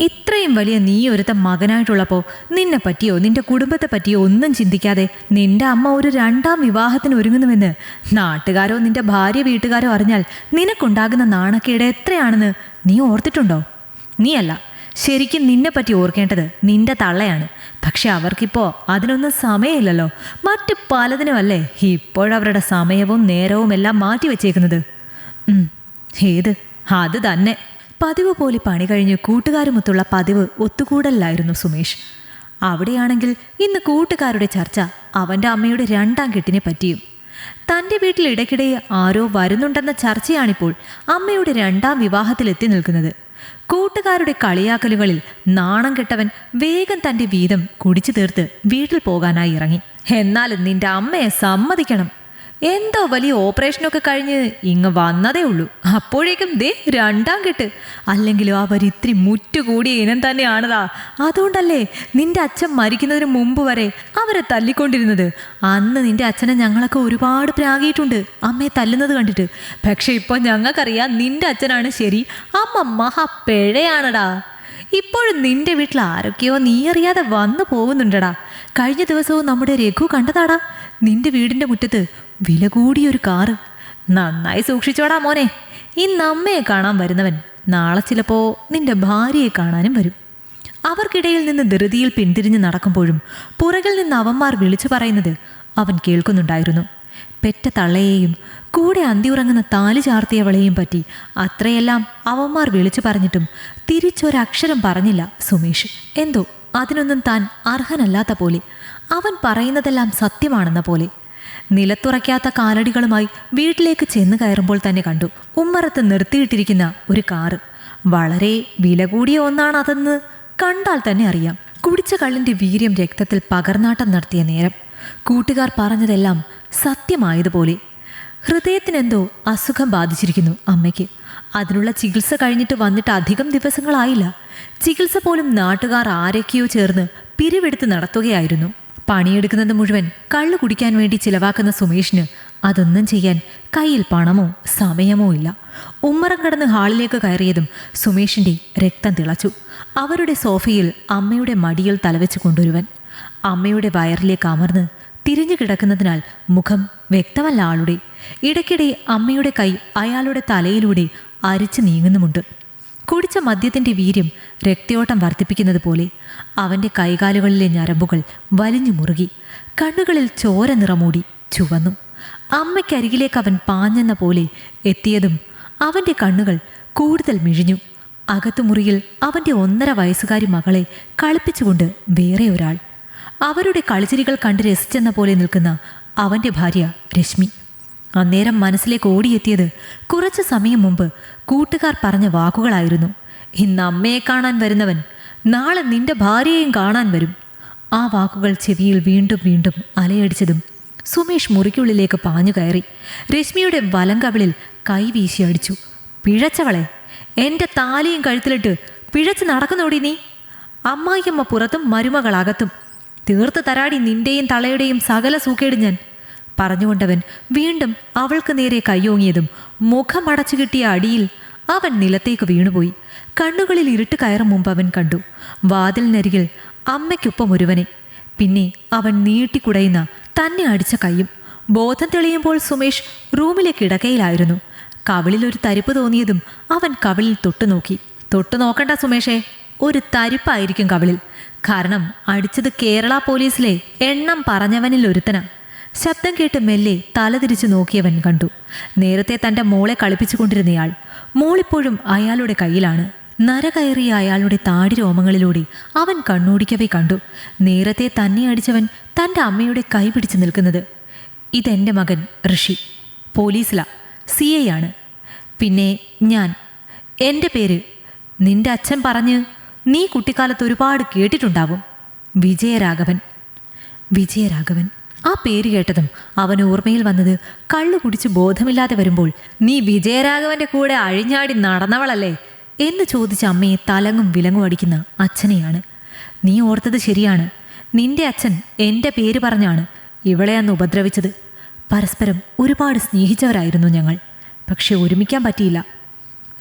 ഇത്രയും വലിയ നീ ഒരുത്ത മകനായിട്ടുള്ളപ്പോൾ നിന്നെ പറ്റിയോ നിന്റെ കുടുംബത്തെ പറ്റിയോ ഒന്നും ചിന്തിക്കാതെ നിന്റെ അമ്മ ഒരു രണ്ടാം വിവാഹത്തിന് ഒരുങ്ങുന്നുവെന്ന് നാട്ടുകാരോ നിന്റെ ഭാര്യ വീട്ടുകാരോ അറിഞ്ഞാൽ നിനക്കുണ്ടാകുന്ന നാണക്കേട് എത്രയാണെന്ന് നീ ഓർത്തിട്ടുണ്ടോ? നീയല്ല ശരിക്കും നിന്നെ പറ്റി ഓർക്കേണ്ടത് നിന്റെ തള്ളയാണ്. പക്ഷെ അവർക്കിപ്പോ അതിനൊന്നും സമയമില്ലല്ലോ. മറ്റ് പലതിനുമല്ലേ ഇപ്പോഴവരുടെ സമയവും നേരവും എല്ലാം മാറ്റി വെച്ചേക്കുന്നത് ഏത്? അത് തന്നെ. പതിവ് പോലെ പണി കഴിഞ്ഞ് കൂട്ടുകാരുമൊത്തുള്ള പതിവ് ഒത്തുകൂടലിലായിരുന്നു സുമേഷ്. അവിടെയാണെങ്കിൽ ഇന്ന് കൂട്ടുകാരുടെ ചർച്ച അവന്റെ അമ്മയുടെ രണ്ടാം കെട്ടിനെ പറ്റിയും തന്റെ വീട്ടിൽ ഇടയ്ക്കിടെ ആരോ വരുന്നുണ്ടെന്ന ചർച്ചയാണിപ്പോൾ അമ്മയുടെ രണ്ടാം വിവാഹത്തിലെത്തി നിൽക്കുന്നത്. കൂട്ടുകാരുടെ കളിയാക്കലുകളിൽ നാണം കെട്ടവൻ വേഗം തന്റെ വീതം കുടിച്ചു തീർത്ത് വീട്ടിൽ പോകാനായി ഇറങ്ങി. എന്നാലും നിന്റെ അമ്മയെ സമ്മതിക്കണം. എന്തോ വലിയ ഓപ്പറേഷനൊക്കെ കഴിഞ്ഞ് ഇങ്ങ് വന്നതേ ഉള്ളൂ. അപ്പോഴേക്കും ദേ രണ്ടാം കെട്ട്. അല്ലെങ്കിലും അവർ ഇത്തിരി മുറ്റുകൂടിയ ഇനം തന്നെയാണതാ. അതുകൊണ്ടല്ലേ നിന്റെ അച്ഛൻ മരിക്കുന്നതിന് മുമ്പ് വരെ അവരെ തല്ലിക്കൊണ്ടിരുന്നത്. അന്ന് നിന്റെ അച്ഛനെ ഞങ്ങളൊക്കെ ഒരുപാട് പ്രാഗിയിട്ടുണ്ട്. അമ്മയെ തല്ലുന്നത് കണ്ടിട്ട്. പക്ഷെ ഇപ്പോൾ ഞങ്ങൾക്കറിയാം നിന്റെ അച്ഛനാണ് ശരി. അമ്മ മഹാപ്പിഴയാണടാ ഇപ്പോഴും നിന്റെ വീട്ടിൽ ആരൊക്കെയോ നീ അറിയാതെ വന്നു പോകുന്നുണ്ടടാ. കഴിഞ്ഞ ദിവസവും നമ്മുടെ രഘു കണ്ടതാടാ. നിന്റെ വീടിന്റെ മുറ്റത്ത് വില കൂടിയൊരു കാറ്. നന്നായി സൂക്ഷിച്ചോടാ മോനെ. ഈ അമ്മയെ കാണാൻ വരുന്നവൻ നാളെ ചിലപ്പോ നിന്റെ ഭാര്യയെ കാണാനും വരും. അവർക്കിടയിൽ നിന്ന് ധൃതിയിൽ പിന്തിരിഞ്ഞ് നടക്കുമ്പോഴും പുറകിൽ നിന്ന് അവന്മാർ വിളിച്ചു പറയുന്നത് അവൻ കേൾക്കുന്നുണ്ടായിരുന്നു. പെറ്റ തള്ളയെയും കൂടെ അന്തിയുറങ്ങുന്ന താലി ചാർത്തിയവളെയും പറ്റി അത്രയെല്ലാം അവന്മാർ വിളിച്ചു പറഞ്ഞിട്ടും തിരിച്ചൊരക്ഷരം പറഞ്ഞില്ല സുമേഷ്. എന്തോ അതിനൊന്നും താൻ അർഹനല്ലാത്ത പോലെ. അവൻ പറയുന്നതെല്ലാം സത്യമാണെന്ന പോലെ. നിലത്തുറയ്ക്കാത്ത കാലടികളുമായി വീട്ടിലേക്ക് ചെന്ന് കയറുമ്പോൾ തന്നെ കണ്ടു ഉമ്മറത്ത് നിർത്തിയിട്ടിരിക്കുന്ന ഒരു കാറ്. വളരെ വില കൂടിയ ഒന്നാണ് അതെന്ന് കണ്ടാൽ തന്നെ അറിയാം. കുടിച്ച കള്ളിന്റെ വീര്യം രക്തത്തിൽ പകർന്നാട്ടം നടത്തിയ നേരം. കൂട്ടുകാർ പറഞ്ഞതെല്ലാം സത്യമായതുപോലെ. ഹൃദയത്തിനെന്തോ അസുഖം ബാധിച്ചിരിക്കുന്നു അമ്മയ്ക്ക്. അതിനുള്ള ചികിത്സ കഴിഞ്ഞിട്ട് വന്നിട്ട് അധികം ദിവസങ്ങളായില്ല. ചികിത്സ പോലും നാട്ടുകാർ ആരൊക്കെയോ ചേർന്ന് പിരിവെടുത്ത് നടത്തുകയായിരുന്നു. പണിയെടുക്കുന്നത് മുഴുവൻ കള്ളു കുടിക്കാൻ വേണ്ടി ചിലവാക്കുന്ന സുമേഷിന് അതൊന്നും ചെയ്യാൻ കയ്യിൽ പണമോ സമയമോ ഇല്ല. ഉമ്മറം കടന്ന് ഹാളിലേക്ക് കയറിയതും സുമേഷിന്റെ രക്തം തിളച്ചു. അവരുടെ സോഫയിൽ അമ്മയുടെ മടിയിൽ തലവെച്ച് കൊണ്ടുവരുവൻ. അമ്മയുടെ വയറിലേക്ക് അമർന്ന് തിരിഞ്ഞു കിടക്കുന്നതിനാൽ മുഖം വ്യക്തമല്ല ആളുടെ. ഇടയ്ക്കിടെ അമ്മയുടെ കൈ അയാളുടെ തലയിലൂടെ അരിച്ചു നീങ്ങുന്നുമുണ്ട്. കുടിച്ച മദ്യത്തിന്റെ വീര്യം രക്തയോട്ടം വർദ്ധിപ്പിക്കുന്നത് പോലെ അവന്റെ കൈകാലുകളിലെ ഞരമ്പുകൾ വലിഞ്ഞു മുറുകി കണ്ണുകളിൽ ചോര നിറമൂടി ചുവന്നു. അമ്മയ്ക്കരികിലേക്ക് അവൻ പാഞ്ഞെന്ന പോലെ എത്തിയതും അവന്റെ കണ്ണുകൾ കൂടുതൽ മിഴിഞ്ഞു. അകത്തുമുറിയിൽ അവന്റെ ഒന്നര വയസ്സുകാരി മകളെ കളിപ്പിച്ചുകൊണ്ട് വേറെ ഒരാൾ. അവരുടെ കളിച്ചിരികൾ കണ്ട് രസിച്ചെന്ന പോലെ നിൽക്കുന്ന അവന്റെ ഭാര്യ രശ്മി. അന്നേരം മനസ്സിലേക്ക് ഓടിയെത്തിയത് കുറച്ചു സമയം മുമ്പ് കൂട്ടുകാർ പറഞ്ഞ വാക്കുകളായിരുന്നു. ഇന്ന് അമ്മയെ കാണാൻ വരുന്നവൻ നാളെ നിന്റെ ഭാര്യയെയും കാണാൻ വരും. ആ വാക്കുകൾ ചെവിയിൽ വീണ്ടും വീണ്ടും അലയടിച്ചതും സുമേഷ് മുറിക്കുള്ളിലേക്ക് പാഞ്ഞു കയറി. രശ്മിയുടെ വലം കവിളിൽ കൈ വീശി അടിച്ചു. പിഴച്ചവളെ എന്റെ താലിയും കഴുത്തിലിട്ട് പിഴച്ച് നടക്കുന്നോടി നീ? അമ്മായിയമ്മ പുറത്തും മരുമകളകത്തും. തീർത്ത് തരാടി നിന്റെയും തളയുടെയും സകല സൂക്കേട് ഞാൻ പറഞ്ഞുകൊണ്ടവൻ വീണ്ടും അവൾക്ക് നേരെ കയ്യോങ്ങിയതും മുഖമടച്ചു കിട്ടിയ അടിയിൽ അവൻ നിലത്തേക്ക് വീണുപോയി. കണ്ണുകളിൽ ഇരുട്ട് കയറും മുമ്പ് അവൻ കണ്ടു. വാതിലിനരികിൽ അമ്മയ്ക്കൊപ്പം ഒരുവനെ. പിന്നെ അവൻ നീട്ടിക്കുടയുന്ന തന്നെ അടിച്ച കൈയും ബോധം തെളിയുമ്പോൾ സുമേഷ് റൂമിലെ കിടക്കയിലായിരുന്നു. കവിളിൽ ഒരു തരിപ്പ് തോന്നിയതും അവൻ കവിളിൽ തൊട്ടുനോക്കി തൊട്ടു നോക്കണ്ട സുമേഷേ ഒരു തരിപ്പായിരിക്കും കവിളിൽ. കാരണം അടിച്ചത് കേരള പോലീസിലെ എണ്ണം പറഞ്ഞവനിൽ ഒരുത്തനാ. ശബ്ദം കേട്ട് മെല്ലെ തലതിരിച്ചു നോക്കിയവൻ കണ്ടു. നേരത്തെ തന്റെ മോളെ കളിപ്പിച്ചുകൊണ്ടിരുന്നയാൾ മോളിപ്പോഴും അയാളുടെ കയ്യിലാണ്. നര കയറിയ അയാളുടെ താടി രോമങ്ങളിലൂടെ അവൻ കണ്ണോടിക്കവേ കണ്ടു. നേരത്തെ തന്നെ അടിച്ചവൻ തന്റെ അമ്മയുടെ കൈ പിടിച്ചു നിൽക്കുന്നത്. ഇതെന്റെ മകൻ ഋഷി. പോലീസിലാ. സി ഐ ആണ്. പിന്നെ ഞാൻ. എന്റെ പേര് നിന്റെ അച്ഛൻ പറഞ്ഞ് നീ കുട്ടിക്കാലത്ത് ഒരുപാട് കേട്ടിട്ടുണ്ടാവും. വിജയരാഘവൻ. വിജയരാഘവൻ. ആ പേര് കേട്ടതും അവന് ഓർമ്മയിൽ വന്നത് കള്ളു കുടിച്ച് ബോധമില്ലാതെ വരുമ്പോൾ നീ വിജയരാഘവന്റെ കൂടെ അഴിഞ്ഞാടി നടന്നവളല്ലേ? എന്ന് ചോദിച്ച അമ്മയെ തലങ്ങും വിലങ്ങും അടിക്കുന്ന അച്ഛനെയാണ്. നീ ഓർത്തത് ശരിയാണ്. നിന്റെ അച്ഛൻ എന്റെ പേര് പറഞ്ഞാണ് ഇവളെ അന്ന് ഉപദ്രവിച്ചത്. പരസ്പരം ഒരുപാട് സ്നേഹിച്ചവരായിരുന്നു ഞങ്ങൾ. പക്ഷെ ഒരുമിക്കാൻ പറ്റിയില്ല.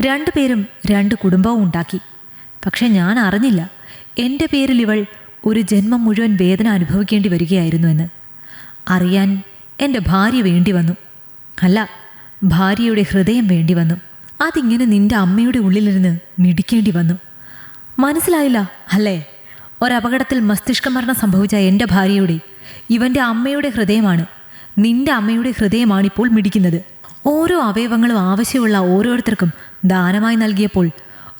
രണ്ടുപേരും രണ്ട് കുടുംബവും ഉണ്ടാക്കി. പക്ഷെ ഞാൻ അറിഞ്ഞില്ല. എന്റെ പേരിൽ ഇവൾ ഒരു ജന്മം മുഴുവൻ വേദന അനുഭവിക്കേണ്ടി വരികയായിരുന്നു എന്ന്. അറിയാൻ എന്റെ ഭാര്യ വേണ്ടി വന്നു. അല്ല ഭാര്യയുടെ ഹൃദയം വേണ്ടി വന്നു. അതിങ്ങനെ നിന്റെ അമ്മയുടെ ഉള്ളിലിരുന്ന് മിടിക്കേണ്ടി വന്നു. മനസ്സിലായില്ല? അല്ലേ? ഒരപകടത്തിൽ മസ്തിഷ്ക മരണം സംഭവിച്ച എന്റെ ഭാര്യയുടെ ഇവന്റെ അമ്മയുടെ ഹൃദയമാണ്. നിന്റെ അമ്മയുടെ ഹൃദയമാണിപ്പോൾ മിടിക്കുന്നത്. ഓരോ അവയവങ്ങളും ആവശ്യമുള്ള ഓരോരുത്തർക്കും ദാനമായി നൽകിയപ്പോൾ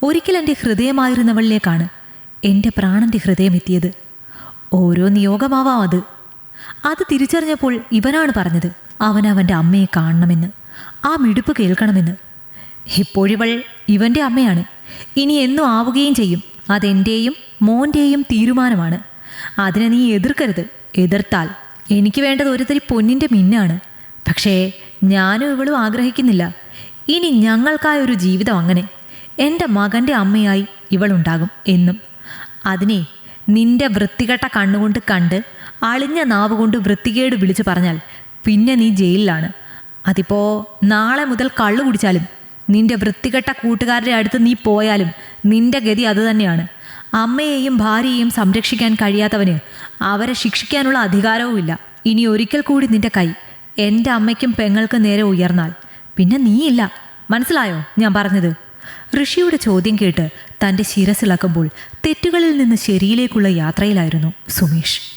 ഒരിക്കൽ എന്റെ ഹൃദയമായിരുന്നവളിലേക്കാണ് എന്റെ പ്രാണന്റെ ഹൃദയം എത്തിയത് ഓരോ നിയോഗമാവാം അത്. അത് തിരിച്ചറിഞ്ഞപ്പോൾ ഇവനാണ് പറഞ്ഞത്. അവൻ അവന്റെ അമ്മയെ കാണണമെന്ന്. ആ മിടുപ്പ് കേൾക്കണമെന്ന്. ഇപ്പോഴിവൾ ഇവന്റെ അമ്മയാണ്. ഇനി എന്നും ആവുകയും ചെയ്യും. അതെന്റെയും മോന്റെയും തീരുമാനമാണ്. അതിനെ നീ എതിർക്കരുത്. എതിർത്താൽ എനിക്ക് വേണ്ടത് ഒരുത്തിരി പൊന്നിന്റെ മിന്നാണ്. പക്ഷേ ഞാനും ഇവളും ആഗ്രഹിക്കുന്നില്ല. ഇനി ഞങ്ങൾക്കായൊരു ജീവിതം അങ്ങനെ. എന്റെ മകന്റെ അമ്മയായി ഇവളുണ്ടാകും എന്നും. അതിനെ നിന്റെ വൃത്തികെട്ട കണ്ണുകൊണ്ട് കണ്ട് അളിഞ്ഞ നാവ് കൊണ്ട് വൃത്തികേട് വിളിച്ചു പറഞ്ഞാൽ പിന്നെ നീ ജയിലിലാണ്. അതിപ്പോ നാളെ മുതൽ കള്ളു കുടിച്ചാലും നിന്റെ വൃത്തികെട്ട കൂട്ടുകാരുടെ അടുത്ത് നീ പോയാലും നിന്റെ ഗതി അതുതന്നെയാണ് അമ്മയെയും ഭാര്യയെയും സംരക്ഷിക്കാൻ കഴിയാത്തവന് അവരെ ശിക്ഷിക്കാനുള്ള അധികാരവുമില്ല ഇനി ഒരിക്കൽ കൂടി നിന്റെ കൈ എന്റെ അമ്മയ്ക്കും പെങ്ങൾക്കും നേരെ ഉയർന്നാൽ പിന്നെ നീയില്ല. മനസ്സിലായോ ഞാൻ പറഞ്ഞത്? ഋഷിയുടെ ചോദ്യം കേട്ട് തന്റെ ശിരസിളക്കുമ്പോൾ തെറ്റുകളിൽ നിന്ന് ശരിയിലേക്കുള്ള യാത്രയിലായിരുന്നു സുമേഷ്.